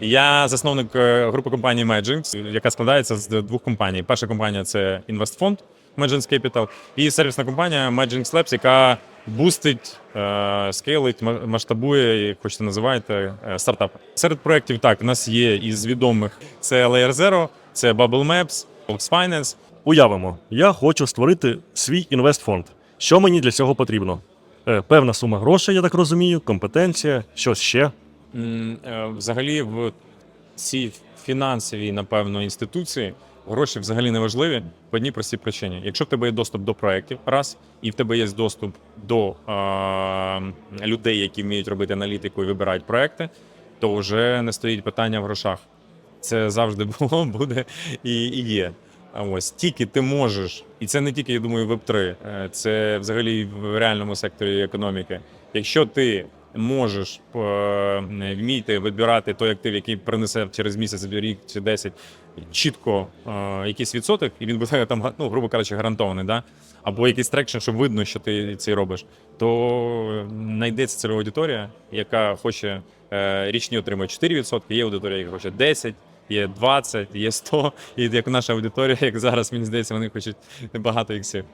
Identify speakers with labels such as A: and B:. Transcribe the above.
A: Я засновник е, групи компанії Magix, яка складається з двох компаній. Перша компанія це інвестфонд Magix Capital і сервісна компанія Magix Labs, яка бустить, е, скейлить, масштабує, як хочете називайте, е, стартапи. Серед проєктів так, у нас є із відомих це Layer Zero, це Bubble Maps, Fox Finance.
B: Уявимо, я хочу створити свій інвестфонд. Що мені для цього потрібно? Певна сума грошей, я так розумію, компетенція, щось ще.
A: Е, Взагалі, в цій фінансовій, напевно, інституції гроші взагалі не важливі по одній простій причині. Якщо в тебе є доступ до проєктів, раз, і в тебе є доступ до е, людей, які вміють робити аналітику і вибирають проекти, то вже не стоїть питання в грошах. Це завжди було, буде і, і є. А ось тільки ти можеш, і це не тільки, я думаю, веб 3 це взагалі в реальному секторі економіки. Якщо ти можеш е, вміти вибирати той актив, який принесе через місяць, рік чи 10, чітко е, якийсь відсоток, і він буде там, ну, грубо кажучи, гарантований, да? або якийсь трекшн, що видно, що ти це робиш, то знайдеться цільова аудиторія, яка хоче е, річні отримує 4%, є аудиторія, яка хоче 10%. Є 20, є 100, і як наша аудиторія, як зараз мені здається, вони хочуть багато іксів.